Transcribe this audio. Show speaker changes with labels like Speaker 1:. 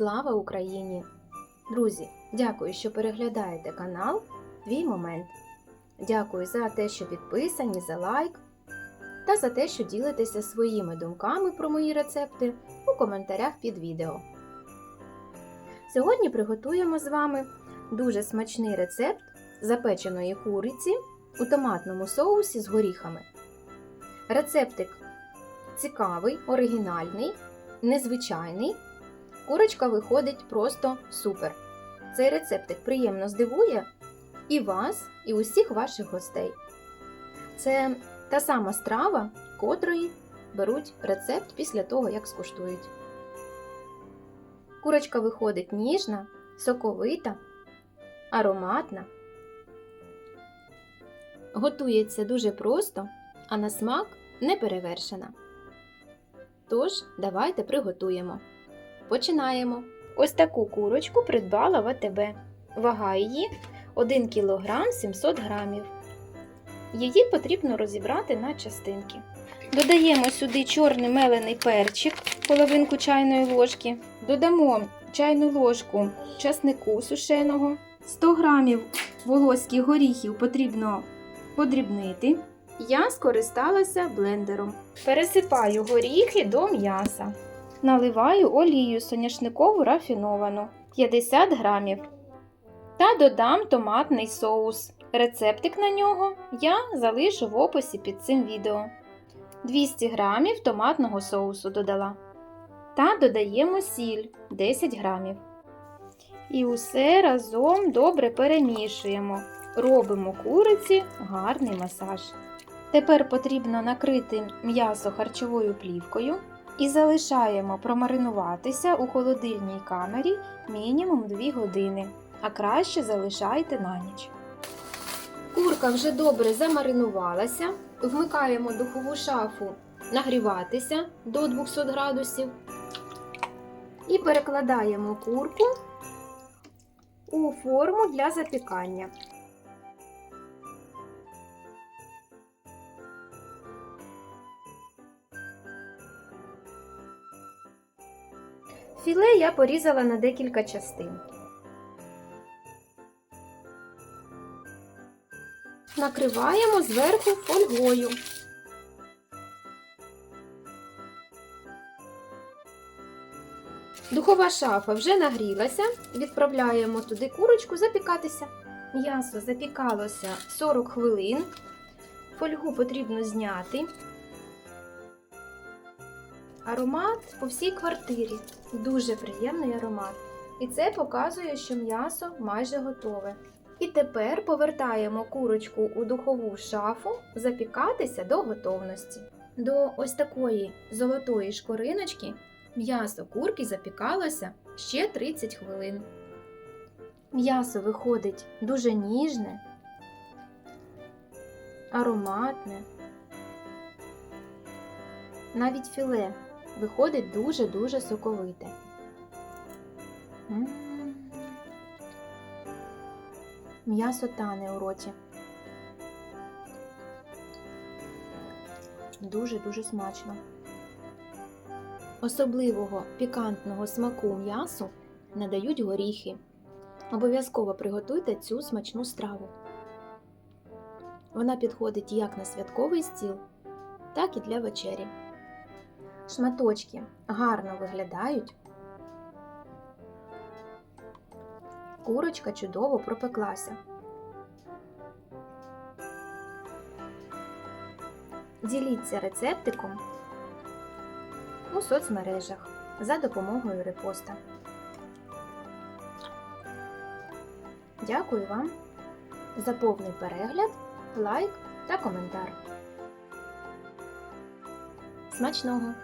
Speaker 1: Слава Україні! Друзі, дякую, що переглядаєте канал Твій момент. Дякую за те, що підписані, за лайк та за те, що ділитеся своїми думками про мої рецепти у коментарях під відео. Сьогодні приготуємо з вами дуже смачний рецепт запеченої куриці у томатному соусі з горіхами. Рецептик цікавий, оригінальний, незвичайний. Курочка виходить просто супер. Цей рецептик приємно здивує і вас, і усіх ваших гостей. Це та сама страва, котрої беруть рецепт після того, як скуштують. Курочка виходить ніжна, соковита, ароматна. Готується дуже просто, а на смак не перевершена. Тож, давайте приготуємо. Починаємо. Ось таку курочку придбала в АТБ. Вага її 1 кг 700 г. Її потрібно розібрати на частинки. Додаємо сюди чорний мелений перчик, половинку чайної ложки. Додамо чайну ложку часнику сушеного. 100 г волоських горіхів потрібно подрібнити. Я скористалася блендером. Пересипаю горіхи до м'яса. Наливаю олію соняшникову рафіновану 50 грамів. Та додам томатний соус. Рецептик на нього я залишу в описі під цим відео. 200 грамів томатного соусу додала. Та додаємо сіль 10 грамів. І усе разом добре перемішуємо. Робимо куриці гарний масаж. Тепер потрібно накрити м'ясо харчовою плівкою і залишаємо промаринуватися у холодильній камері мінімум 2 години, а краще залишайте на ніч. Курка вже добре замаринувалася. Вмикаємо духову шафу нагріватися до 200 градусів і перекладаємо курку у форму для запікання. Філе я порізала на декілька частин. Накриваємо зверху фольгою. Духова шафа вже нагрілася. Відправляємо туди курочку запікатися. М'ясо запікалося 40 хвилин. Фольгу потрібно зняти. Аромат по всій квартирі. Дуже приємний аромат. І це показує, що м'ясо майже готове. І тепер повертаємо курочку у духову шафу запікатися до готовності. До ось такої золотої шкориночки м'ясо курки запікалося ще 30 хвилин. М'ясо виходить дуже ніжне, ароматне. Навіть філе виходить дуже-дуже соковите. М'ясо тане у роті. Дуже-дуже смачно. Особливого пікантного смаку м'ясу надають горіхи. Обов'язково приготуйте цю смачну страву. Вона підходить як на святковий стіл, так і для вечері. Шматочки гарно виглядають. Курочка чудово пропеклася. Діліться рецептиком у соцмережах за допомогою репоста. Дякую вам за повний перегляд, лайк та коментар. Смачного!